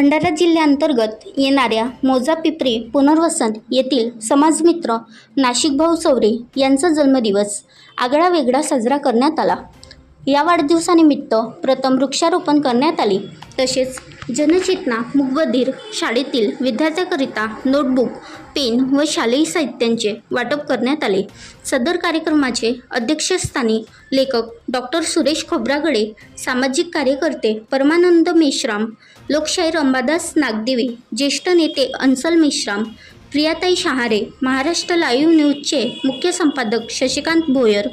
भंडारा जिल्ह्याअंतर्गत येणाऱ्या मोजा पिपरी पुनर्वसन येथील समाजमित्र नाशिकभाऊ चौरे यांचा जन्मदिवस आगळा वेगळा साजरा करण्यात आला. या वाढदिवसानिमित्त प्रथम वृक्षारोपण करण्यात आले. तसेच जनचेतना मुकबधीर शाळेतील विद्यार्थ्याकरिता नोटबुक पेन व शालेय साहित्यांचे वाटप करण्यात आले. सदर कार्यक्रमाचे अध्यक्षस्थानी लेखक डॉक्टर सुरेश खोब्रागडे सामाजिक कार्यकर्ते परमानंद मेश्राम लोकशाहीर अंबादास नागदेवी ज्येष्ठ नेते अंसल मेश्राम प्रियाताई शहारे महाराष्ट्र लाईव्ह न्यूजचे मुख्य संपादक शशिकांत भोयर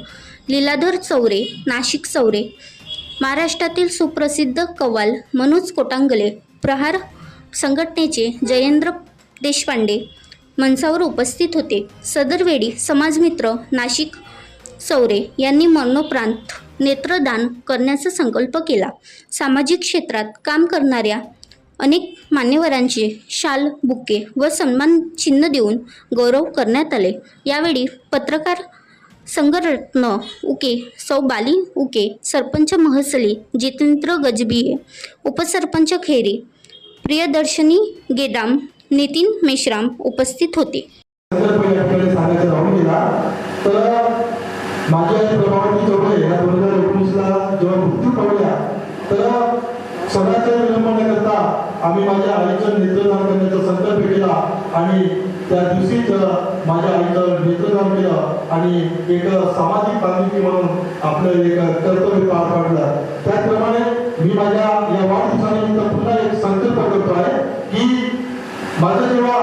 लीलाधर चौरे नाशिक चौरे महाराष्ट्रातील सुप्रसिद्ध कव्वाल मनोज कोटांगले प्रहार संघटनेचे जयेंद्र देशपांडे मंचावर उपस्थित होते. सदरवेळी समाजमित्र नाशिक चौरे यांनी मरणोप्रांत नेत्रदान करण्याचा संकल्प केला. सामाजिक क्षेत्रात काम करणाऱ्या अनेक मान्यवरांचे शाल बुके व सन्मान चिन्ह देऊन गौरव करण्यात आले. यावेळी पत्रकार संगरत्न उके सौ बाली उके सरपंच महसली जितेंद्र गजबिये उपसरपंच खेरी प्रियदर्शनी गेदाम नितीन मेश्राम उपस्थित होते. आम्ही माझ्या आईचं नेतृत्व करण्याचा संकल्प केला आणि त्या दिवशीच माझ्या आईचं नेत्रदान केलं आणि एक सामाजिक बांधिलकी म्हणून आपलं एक कर्तव्य पार पाडलं. त्याचप्रमाणे मी माझ्या या वाढदिवसानिमित्त पुन्हा एक संकल्प करतो आहे की माझा जेव्हा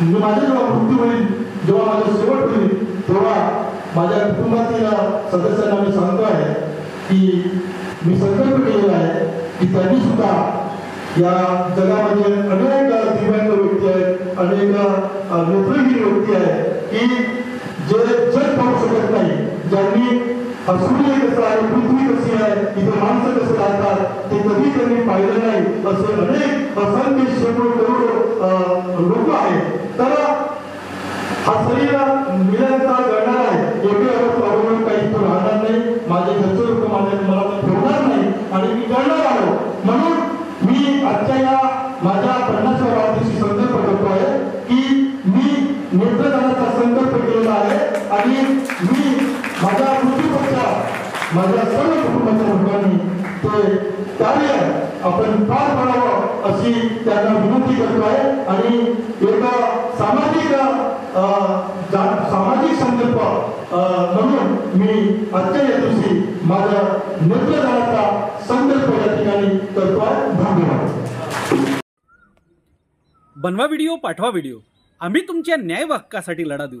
मी माझा जेव्हा मृत्यू होईल जेव्हा माझं शेवट होईल तेव्हा माझ्या कुटुंबातील सदस्यांना मी सांगतो आहे की मी संकल्प केलेला आहे की त्यांनी सुद्धा या जगामध्ये अनेक दिव्यांग व्यक्ती अनेक अ, नेत्रहीन व्यक्ती आहे की जे जग पाहू शकत नाही ज्यांनी सूर्य कसं आहे पृथ्वी कशी आहे इथे माणसं कसं राहतात ते कधी त्यांनी पाहिलं नाही असे अनेक असंख्य शेकडो करोडो लोक आहेत. तर हा शरीर मिळायचा घडणार आहे एवढी अवस्था अवलंबून काही तो राहणार नाही. माझे घरचे लोक माझ्या मला ठेवणार नाही आणि मी करणार आलो म्हणून मी आजच्या या माझ्या पन्नासव्या आणि मी माझ्या पृथ्वीपक्षात माझ्या सर्व कुटुंबाच्या लोकांनी ते कार्य आपण पार पाडावं अशी त्यांना विनंती करतो आहे. आणि एक सामाजिक सामाजिक संकल्प म्हणून मी आजच्या या दिवशी माझ्या नेत्रदानाचा संकल्प या ठिकाणी करतो आहे. धन्यवाद. बनवा व्हिडिओ पाठवा व्हिडिओ आम्ही तुमच्या न्याय व हक्कासाठी लढा देऊ.